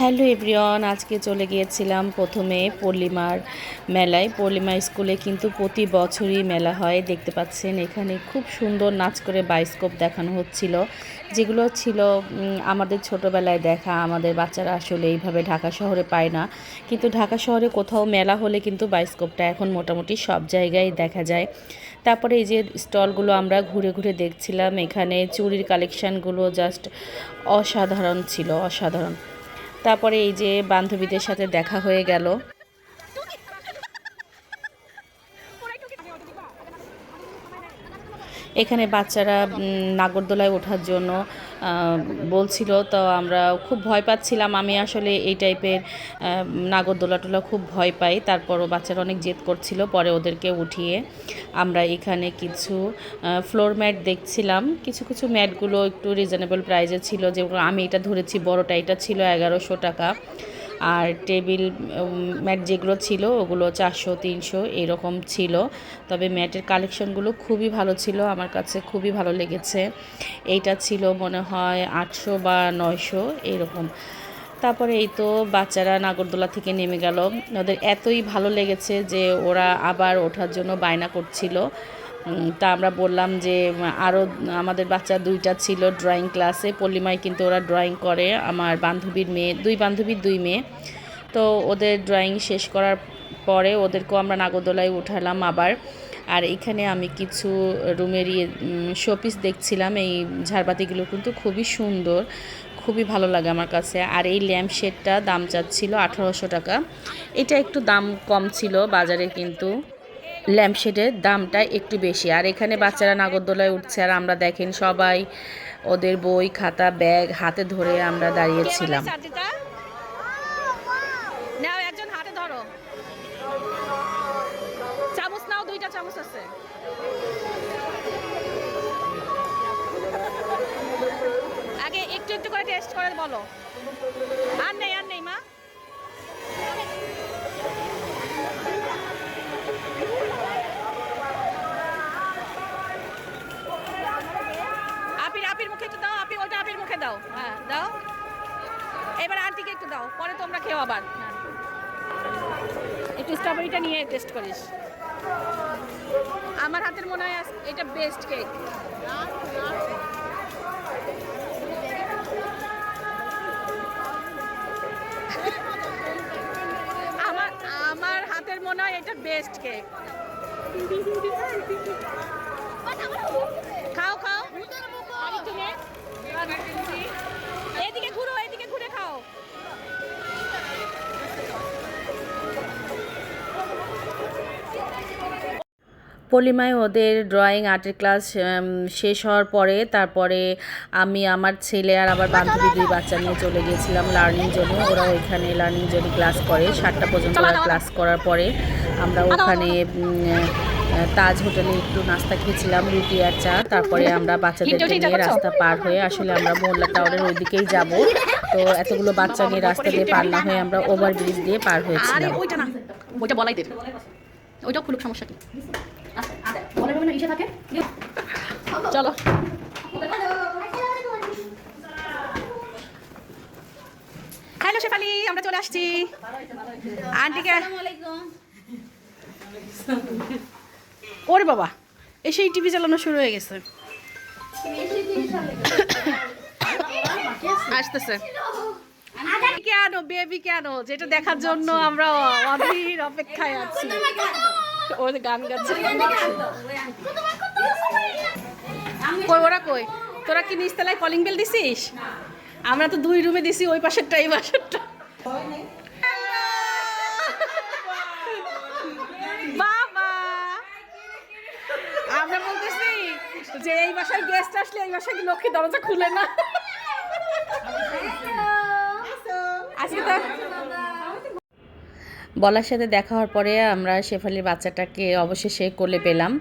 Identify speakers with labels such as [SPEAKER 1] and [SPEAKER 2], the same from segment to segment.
[SPEAKER 1] Hello everyone, আজকে চলে গিয়েছিলাম প্রথমে পল্লিমার মেলায়। পল্লিমা স্কুলে কিন্তু প্রতি বছরই মেলা হয়, দেখতে পাচ্ছেন এখানে খুব সুন্দর নাচ করে বাইস্কোপ দেখানো হচ্ছিল। যেগুলো ছিল আমাদের ছোটোবেলায় দেখা, আমাদের বাচ্চারা আসলে এইভাবে ঢাকা শহরে পায় না। কিন্তু ঢাকা শহরে কোথাও মেলা হলে কিন্তু বাইস্কোপটা এখন মোটামুটি সব জায়গায় দেখা যায়। তারপরে এই যে স্টলগুলো আমরা ঘুরে ঘুরে দেখছিলাম, এখানে চুরির কালেকশানগুলো জাস্ট অসাধারণ ছিল, অসাধারণ। তারপরে এই যে বান্ধবীদের সাথে দেখা হয়ে গেল। এখানে বাচ্চারা নাগরদোলায় ওঠার জন্য বলছিল, তো আমরা খুব ভয় পাচ্ছিলাম। আমি আসলে এই টাইপের নাগরদোলাটোলা নাগরদোলা খুব ভয় পাই। তারপরও বাচ্চারা অনেক জেদ করছিল, পরে ওদেরকে উঠিয়ে আমরা এখানে কিছু ফ্লোর ম্যাট দেখছিলাম। কিছু কিছু ম্যাটগুলো একটু রিজনেবল প্রাইজে ছিল। যেগুলো আমি এটা ধরেছি, বড়টা এটা ছিল এগারোশো টাকা। আর টেবিল ম্যাট যেগুলো ছিল ওগুলো চারশো, তিনশো এরকম ছিল। তবে ম্যাটের কালেকশনগুলো খুবই ভালো ছিল, আমার কাছে খুবই ভালো লেগেছে। এইটা ছিল মনে হয় আটশো বা নয়শো এরকম। তারপরে এই তো বাচ্চারা নাগরদোলা থেকে নেমে গেল। ওদের এতই ভালো লেগেছে যে ওরা আবার ওঠার জন্য বায়না করছিল। তা আমরা বললাম যে আরও আমাদের বাচ্চা দুইটা ছিল ড্রয়িং ক্লাসে পল্লিমায় কিন্তু ওরা ড্রয়িং করে। আমার বান্ধবীর মেয়ে, দুই বান্ধবীর দুই মেয়ে। তো ওদের ড্রয়িং শেষ করার পরে ওদেরকেও আমরা নাগরদোলায় উঠালাম আবার। আর এখানে আমি কিছু রুমেরই শোপিস দেখছিলাম। এই ঝাড়বাতিগুলো কিন্তু খুবই সুন্দর, খুবই ভালো লাগে আমার কাছে। আর এই ল্যাম্প শেডটা দাম চাচ্ছিল আঠারোশো টাকা। এটা একটু দাম কম ছিল বাজারে কিন্তু। ল্যাম্পশেডের দামটা একটু বেশি। আর এখানে বাচ্চারা নাগরদোলায় উঠছে, আর আমরা দেখেন সবাই ওদের বই, খাতা, ব্যাগ হাতে ধরে আমরা দাঁড়িয়েছিলাম।
[SPEAKER 2] আগে একটু একটু করে টেস্ট করে বলো। আর নেই আর নেই। ওটা দাও হ্যাঁ দাও। এবার আন্টিকে একটু দাও পরে তোমরা খেও আবার হ্যাঁ। একটু স্ট্রবেরিটা নিয়ে টেস্ট করিস। আমার হাতের মনে হয় এটা বেস্ট কেক আমার আমার হাতের মনে হয় এটা বেস্ট কেক খাও খাও। নে। এদিকে ঘুরো এদিকে ঘুরে খাও।
[SPEAKER 1] পলিমায় ওদের ড্রয়িং আর্টের ক্লাস শেষ হওয়ার পরে তারপরে আমি আমার ছেলে আর আমার বান্ধবী দুই বাচ্চা নিয়ে চলে গিয়েছিলাম লার্নিং জন্য। ওরা ওইখানে লার্নিং জন্য ক্লাস করে। সাতটা পর্যন্ত ওরা ক্লাস করার পরে আমরা ওখানে তাজ হোটেলে একটু নাস্তা খেয়েছিলাম রুটি আর চা। তারপরে আমরা বাচ্চাদেরকে নিয়ে রাস্তা পার হয়ে আসলে আমরা মোল্লা টাওয়ারের ওই দিকেই যাব। তো এতগুলো বাচ্চা নিয়ে রাস্তা দিয়ে পার না হয়ে আমরা ওভার ব্রিজ দিয়ে পার
[SPEAKER 2] আরে
[SPEAKER 1] হয়েছিলাম
[SPEAKER 2] ওইটা না। ওইটা বলাই দেবে। ওইটাও খুলুক সমস্যা কি? চলো। হ্যালো শেফালি আমরা চলে আসছি। আন্টিকে ওরে বাবা এসেই টিভি চালানো শুরু হয়ে গেছে। আসতেছে। কেন বেবি কেন যেটা দেখার জন্য আমরা অধীর অপেক্ষায় আছি। ওর গান গাচ্ছে। কই, ওরা কই? তোরা কি নিচতলায় কলিং বেল দিছিস? আমরা তো দুই রুমে দিছি, ওই পাশেরটা, এই পাশেরটা বাবা আমরা বলতেছি যে এই বাসায় গেস্ট আসলে এই বাসায় লক্ষ্মী দরজা খুলে না। আজকে তো
[SPEAKER 1] বলার সাথে দেখা হওয়ার পরে আমরা শেফালির বাচ্চাটাকে অবশেষে কোলে পেলাম।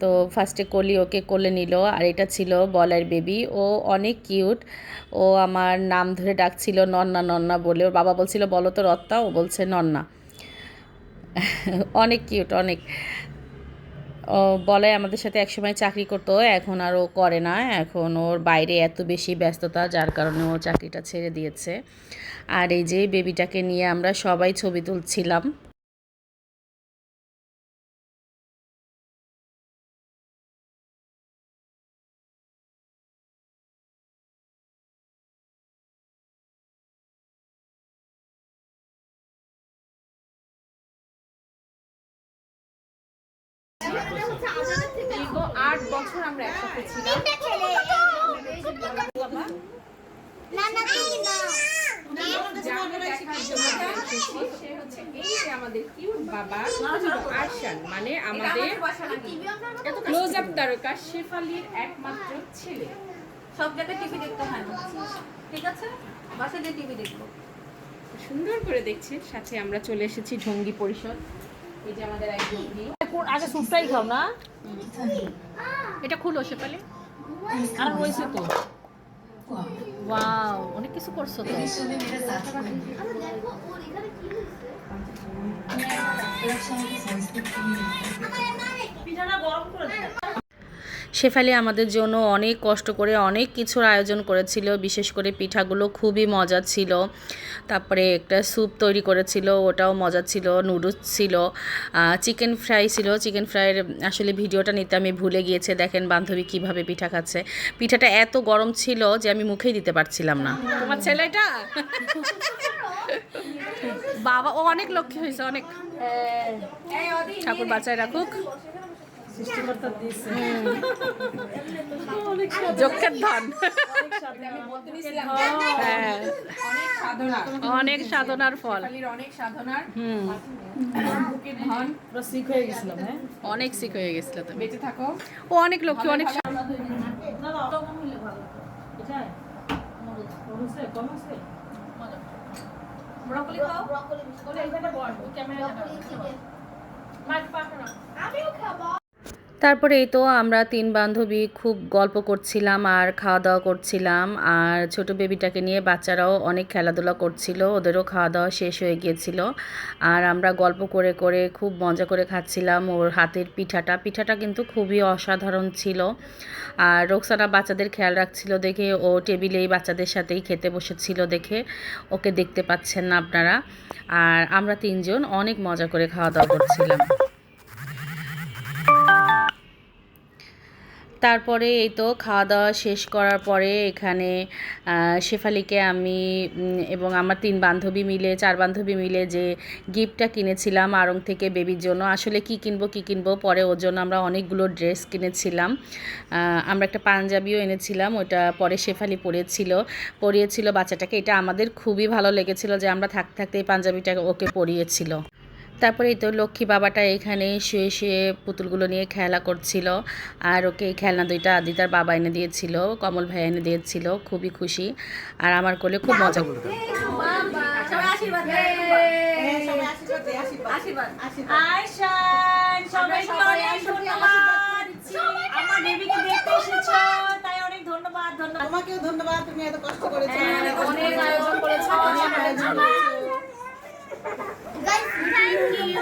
[SPEAKER 1] তো ফার্স্টে কলি ওকে কোলে নিল, আর এটা ছিল বলার বেবি ও অনেক কিউট ও আমার নাম ধরে ডাকছিল, নন্না নন্না বলে। ওর বাবা বলছিল, বলো তো রত্তা ও বলছে, নন্না। অনেক কিউট অনেক। বলে আমাদের সাথে একসময় চাকরি করতো, এখন আর ও করে না। এখন ওর বাইরে এত বেশি ব্যস্ততা, যার কারণে ও চাকরিটা ছেড়ে দিয়েছে। আর এই যে বেবিটাকে নিয়ে আমরা সবাই ছবি তুলছিলাম।
[SPEAKER 3] দীর্ঘ আট বছর আমরা একসাথে ছিলাম। যাকে দেখার জন্য আমরা এসেছি, সে হচ্ছে এই যে আমাদের কিউট বাবা আরশান মানে আমাদের ক্লোজ আপ তারকা শেফালির একমাত্র ছেলে।
[SPEAKER 4] সব জায়গায় টিভি দেখতে হয় না। ঠিক আছে? দিয়ে টিভি দেখব।
[SPEAKER 3] সুন্দর করে দেখছে সাথে আমরা চলে এসেছি ঢঙ্গি পরিষদ। এই যে আমাদের এক ঢঙ্গি
[SPEAKER 2] আগে স্যুপটাই খাও না।
[SPEAKER 3] এটা খুলো শেফালি।
[SPEAKER 2] আর রয়েছে তো। ওয়াও অনেক কিছু করছ তো।
[SPEAKER 1] শেফালি আমাদের জন্য অনেক কষ্ট করে অনেক কিছুর আয়োজন করেছিল। বিশেষ করে পিঠাগুলো খুবই মজা ছিল। তারপরে একটা স্যুপ তৈরি করেছিল ওটাও মজা ছিল নুডলস ছিল চিকেন ফ্রাই ছিল। চিকেন ফ্রাইয়ের আসলে ভিডিওটা নিতে আমি ভুলে গিয়েছে দেখেন বান্ধবী কীভাবে পিঠা খাচ্ছে। পিঠাটা এত গরম ছিল যে আমি মুখেই দিতে পারছিলাম না।
[SPEAKER 2] তোমার ছেলেটা বাবা ও অনেক লক্ষ্মী হয়েছে অনেক। ঠাকুর বাঁচায় রাখুক। যক্ষের ধন। হ্যাঁ
[SPEAKER 3] অনেক
[SPEAKER 2] সাধনার ফল।
[SPEAKER 3] অনেক সাধনার
[SPEAKER 2] অনেক সিক হয়ে গেছিল তুমি।
[SPEAKER 3] বেঁচে থাকো।
[SPEAKER 2] ও অনেক লক্ষ্মী অনেক
[SPEAKER 4] ব্রকলি খাও।
[SPEAKER 1] তারপরে এই তো আমরা তিন বান্ধবী খুব গল্প করছিলাম, আর খাওয়া দাওয়া করছিলাম, আর ছোট বেবিটাকে নিয়ে বাচ্চারাও অনেক খেলাধুলা করছিল, ওদেরও খাওয়া দাওয়া শেষ হয়ে গিয়েছিল। আর আমরা গল্প করে করে খুব মজা করে খাচ্ছিলাম, ওর হাতের পিঠাটা। পিঠাটা কিন্তু খুবই অসাধারণ ছিল। আর রোকসানা বাচ্চাদের খেয়াল রাখছিল দেখে, ও টেবিলেই বাচ্চাদের সাথেই খেতে বসেছিল দেখে, ওকে দেখতে পাচ্ছেন না আপনারা। আর আমরা তিনজন অনেক মজা করে খাওয়া দাওয়া করছিলাম। তারপরে এই তো খাওয়া দাওয়া শেষ করার পরে এখানে শেফালিকে আমি এবং আমার তিন বান্ধবী মিলে, চার বান্ধবী মিলে যে গিফটটা কিনেছিলাম আড়ং থেকে বেবির জন্য, আসলে কি কিনবো কি কিনবো, পরে ওর জন্য আমরা অনেকগুলো ড্রেস কিনেছিলাম। আমরা একটা পাঞ্জাবিও এনেছিলাম, ওটা পরে শেফালি পরিয়েছিল পরিয়েছিল বাচ্চাটাকে। এটা আমাদের খুবই ভালো লেগেছিল যে আমরা থাকতে থাকতে এই পাঞ্জাবিটা ওকে পরিয়েছিল। তারপরে তো লক্ষ্মী বাবাটা এখানে শুয়ে শুয়ে পুতুলগুলো নিয়ে খেলা করছিল। আর ওকে খেলনা দুইটা আদিতার বাবা এনে দিয়েছিল কমল ভাই এনে দিয়েছিল খুবই খুশি। আর আমার কোলে খুব মজা করতো।
[SPEAKER 4] সবাই আশীর্বাদ আশীর্বাদ আশীর্বাদ
[SPEAKER 5] আয়শান সবাইকে অনেক ধন্যবাদ আমার বেবিকে দেখতে এসেছ তাই অনেক ধন্যবাদ ধন্যবাদ
[SPEAKER 6] তোমাকেও ধন্যবাদ তুমি এত কষ্ট করেছ।
[SPEAKER 2] অনেক আয়োজন করেছে। অনেক আয়োজন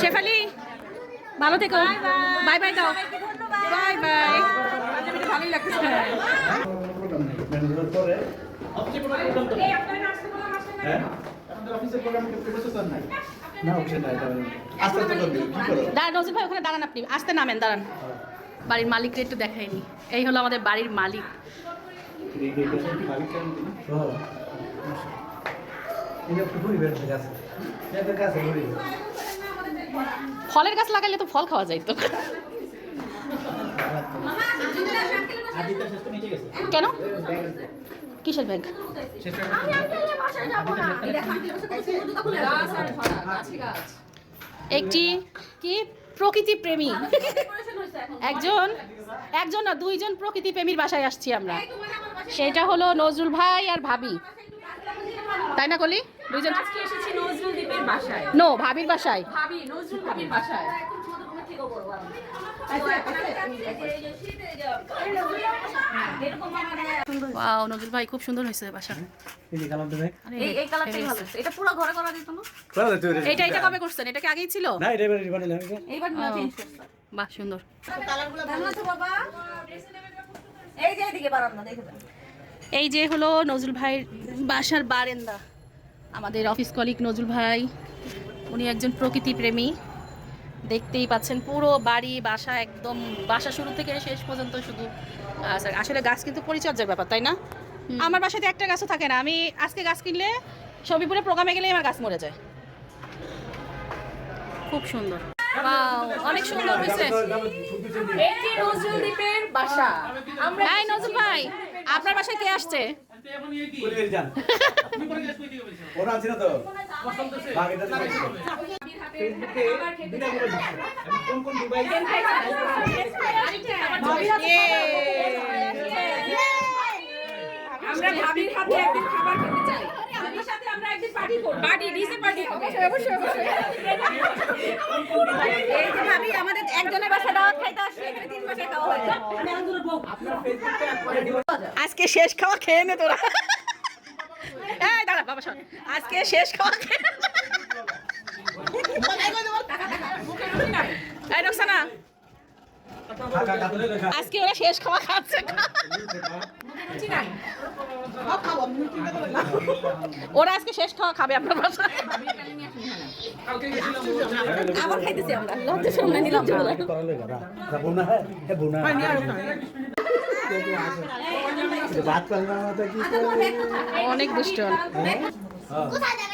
[SPEAKER 2] শেফালি, ভালো থেকো। বাই বাই দাও। Bye bye. দাঁড়ান আপনি। আসতে নামেন, দাঁড়ান। বাড়ির মালিককে একটু দেখাইনি। এই হলো আমাদের বাড়ির মালিক।
[SPEAKER 7] মালিক
[SPEAKER 2] ফলের গাছ লাগাইলে তো ফল খাওয়া
[SPEAKER 7] শেষ তো।
[SPEAKER 2] কেন? কিসের ব্যাগ একটি কি? প্রকৃতি প্রেমী। একজন একজন না, দুইজন প্রকৃতি প্রেমীর বাসায় আসছি আমরা। সেটা হলো নজরুল ভাই আর ভাবি। তাই না কলি? দুইজন
[SPEAKER 3] আজকে এসেছি নজরুল দ্বীপের বাসায়।
[SPEAKER 2] নো ভাবির বাসায়।
[SPEAKER 3] ভাবি নজরুল ভাবির বাসায়।
[SPEAKER 2] ওয়াও নজরুল ভাই খুব সুন্দর হয়েছে বাসা।
[SPEAKER 8] এই যে কালারটা দেখ।
[SPEAKER 4] এই এই কালারটাই ভালো। এটা পুরো ঘরে দিত না
[SPEAKER 2] এটা কবে করছেন? এটা কি আগেই ছিল?
[SPEAKER 8] না এটা এবারে বানাইলাম
[SPEAKER 4] এইবার না চেঞ্জ করছে।
[SPEAKER 2] বাহ সুন্দর।
[SPEAKER 4] জানো তো বাবা? এই যে এদিকে বারান্দা দেখে
[SPEAKER 2] এই যে হলো নজরুল ভাইয়ের বাসার বারেন্দা। আমাদের অফিস কলিগ নজরুল ভাই উনি একজন প্রকৃতি প্রেমী। দেখতেই পাচ্ছেন পুরো বাড়ি বাসা একদম বাসা শুরু থেকে শেষ পর্যন্ত শুধু আসলে গাছ কিন্তু পরিচর্যার ব্যাপার তাই না? আমার বাসাতে একটা গাছও থাকে না। আমি আজকে গাছ কিনলে সবিপুরে প্রোগ্রামে গেলে আমার গাছ মরে যায়। খুব সুন্দর। অনেক সুন্দর হয়েছে।
[SPEAKER 3] নজরুল দ্বীপের বাসা। আমরা
[SPEAKER 2] এই নজরুল ভাই আপনার বাসায় কে আসছে?
[SPEAKER 8] করে যান ওরা আছে না তো বাগেটা ফেসবুকে দিনা করে দিচ্ছে আমি কোন কোন দুবাই
[SPEAKER 3] আমরা ভাবির হাতে একদিন খাবার খেতে চাই সাথে আমরা একদিন পার্টি করব পার্টি ডিজে পার্টি অবশ্যই অবশ্যই
[SPEAKER 4] এই যে ভাবি আমাদের একজনের বাসায় দাওয়াত খাইতে আসছে এখানে তিন খাওয়া
[SPEAKER 8] আপনার ফেসবুকে
[SPEAKER 2] আজকে শেষ খাওয়া খেয়ে নে তোরা। এই দাঁড়া, বাবা, শোন। আজকে শেষ খাওয়া খেয়ে আজকে ওরা শেষ খাওয়া খাচ্ছে। ওরা আজকে শেষ খাওয়া খাবে, আপনার বাসায়।
[SPEAKER 4] আবার খাইতেছি আমরা। লজ্জা শরম নাই
[SPEAKER 2] অনেক দুষ্ট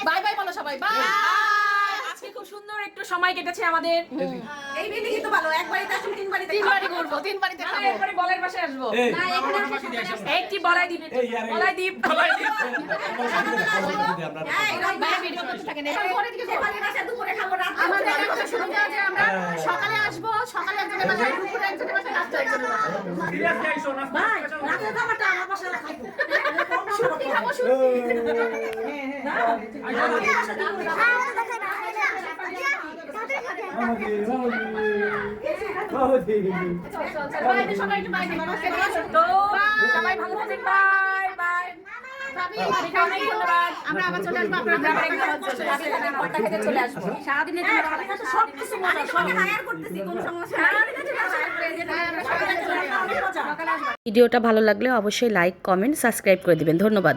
[SPEAKER 3] বাই বাই বলো সবাই বাই। সুন্দর একটু সময় কেটেছে আমাদের।
[SPEAKER 4] এই বিল্ডিং তো ভালো। এক বাড়িতে আসুন তিন বাড়িতে
[SPEAKER 2] তিন বাড়ি ঘুরবো তিন বাড়িতে খাব।
[SPEAKER 3] এরপরে বলের বাসায় আসব।
[SPEAKER 8] এই।
[SPEAKER 3] একটি বলাই দ্বীপ বলাই দ্বীপ বলাই
[SPEAKER 4] পরে দিকে সকালে বাসা দুপুরে খাব রাত
[SPEAKER 2] আমাদের একটা সুবিধা আছে আমরা সকালে আসব সকালে একজনের বাসায় দুপুরে একজনের বাসায় রাত্রে একজনের বাসায়
[SPEAKER 4] ভাই রাতের খাবারটা আমার বাসায় খাইবো
[SPEAKER 2] শুরুতেই খাব শুরু সবাই
[SPEAKER 3] ভালো থাকেন বাই বাই অনেক ধন্যবাদ
[SPEAKER 2] আমরা আবার চলে আসব আপনারা
[SPEAKER 3] আমরা আবার একদম চলে আসব পট্টা খেতে চলে আসব।
[SPEAKER 2] সারাদিনের
[SPEAKER 4] হ্যাঁ, সব কিছু করতেছি কোনো সমস্যা
[SPEAKER 2] ভিডিওটা ভালো লাগলে অবশ্যই লাইক কমেন্ট সাবস্ক্রাইব করে দিবেন। ধন্যবাদ।